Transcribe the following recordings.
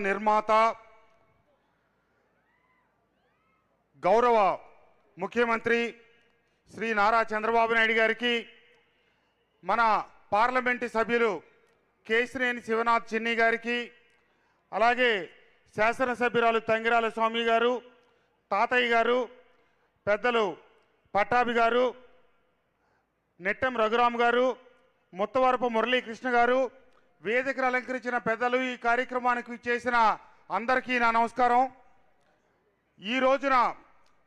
నిర్మాత గౌరవ ముఖ్యమంత్రి శ్రీ నారా చంద్రబాబు నాయుడు గారికి మన పార్లమెంటు సభ్యులు కేశినేని శివనాథ్ చిన్ని గారికి అలాగే శాసనసభ్యురాలు తంగిరాల స్వామి గారు తాతయ్య గారు పెద్దలు పట్టాభి గారు నెట్టెం రఘురామ్ గారు ముత్తవరపు మురళీకృష్ణ గారు వేదికను అలంకరించిన పెద్దలు ఈ కార్యక్రమానికి చేసిన అందరికీ నా నమస్కారం. ఈ రోజున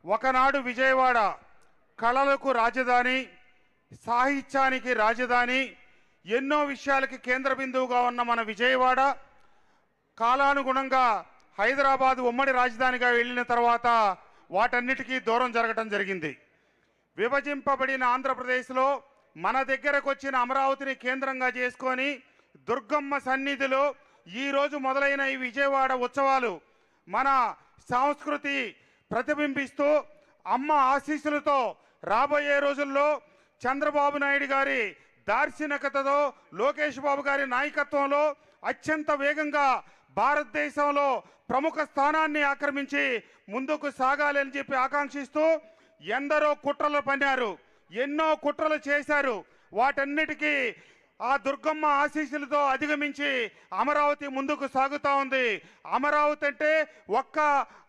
ఒకనాడు విజయవాడ కళలకు రాజధాని సాహిత్యానికి రాజధాని ఎన్నో విషయాలకి కేంద్ర బిందువుగా ఉన్న మన విజయవాడ కాలానుగుణంగా హైదరాబాద్ ఉమ్మడి రాజధానిగా వెళ్ళిన తర్వాత వాటన్నిటికీ దూరం జరగటం జరిగింది. విభజింపబడిన ఆంధ్రప్రదేశ్లో మన దగ్గరకు వచ్చిన అమరావతిని కేంద్రంగా చేసుకొని దుర్గమ్మ సన్నిధిలో ఈరోజు మొదలైన ఈ విజయవాడ ఉత్సవాలు మన సంస్కృతి ప్రతిబింబిస్తూ అమ్మ ఆశీస్సులతో రాబోయే రోజుల్లో చంద్రబాబు నాయుడు గారి దార్శనికతతో లోకేష్ బాబు గారి నాయకత్వంలో అత్యంత వేగంగా భారతదేశంలో ప్రముఖ స్థానాన్ని ఆక్రమించి ముందుకు సాగాలని చెప్పి ఆకాంక్షిస్తూ ఎందరో కుట్రలు పన్నారు. ఎన్నో కుట్రలు చేశారు. వాటన్నిటికీ ఆ దుర్గమ్మ ఆశీస్సులతో అధిగమించి అమరావతి ముందుకు సాగుతూ ఉంది. అమరావతి అంటే ఒక్క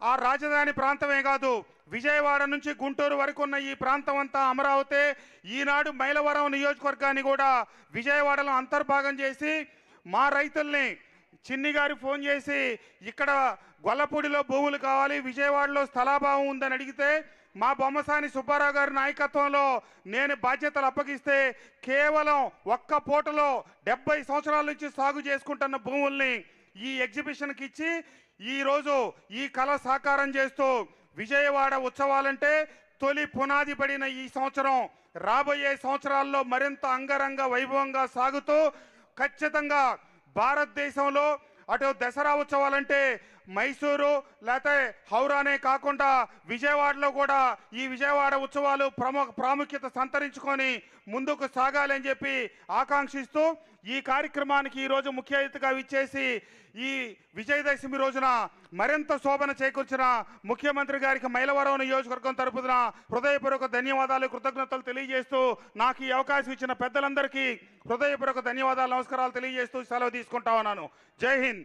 ఆ రాజధాని ప్రాంతమే కాదు విజయవాడ నుంచి గుంటూరు వరకు ఉన్న ఈ ప్రాంతం అంతా అమరావతి. ఈనాడు మైలవరం నియోజకవర్గాన్ని కూడా విజయవాడలో అంతర్భాగం చేసి మా రైతుల్ని చిన్ని గారు ఫోన్ చేసి ఇక్కడ గొల్లపూడిలో భూములు కావాలి విజయవాడలో స్థలాభావం ఉందని అడిగితే మా బొమ్మసాని సుబ్బారావు గారి నాయకత్వంలో నేను బాధ్యతలు అప్పగిస్తే కేవలం ఒక్క పూటలో డెబ్బై సంవత్సరాల నుంచి సాగు చేసుకుంటున్న భూముల్ని ఈ ఎగ్జిబిషన్కి ఇచ్చి ఈరోజు ఈ కళ సాకారం చేస్తూ విజయవాడ ఉత్సవాలంటే తొలి పునాది పడిన ఈ సంవత్సరం రాబోయే సంవత్సరాల్లో మరింత అంగరంగ వైభవంగా సాగుతూ ఖచ్చితంగా భారతదేశంలో అటు దసరా ఉత్సవాలంటే మైసూరు లేకపోతే హౌరానే కాకుండా విజయవాడలో కూడా ఈ విజయవాడ ఉత్సవాలు ప్రముఖ ప్రాముఖ్యత సంతరించుకొని ముందుకు సాగాలని చెప్పి ఆకాంక్షిస్తూ ఈ కార్యక్రమానికి ఈరోజు ముఖ్య అతిథిగా విచ్చేసి ఈ విజయదశమి రోజున మరింత శోభన చేకూర్చిన ముఖ్యమంత్రి గారికి మైలవరం నియోజకవర్గం తరపున హృదయపూర్వక ధన్యవాదాలు కృతజ్ఞతలు తెలియజేస్తూ నాకు ఈ అవకాశం ఇచ్చిన పెద్దలందరికీ హృదయపూర్వక ధన్యవాదాలు నమస్కారాలు తెలియజేస్తూ సెలవు తీసుకుంటా ఉన్నాను. జై హింద్.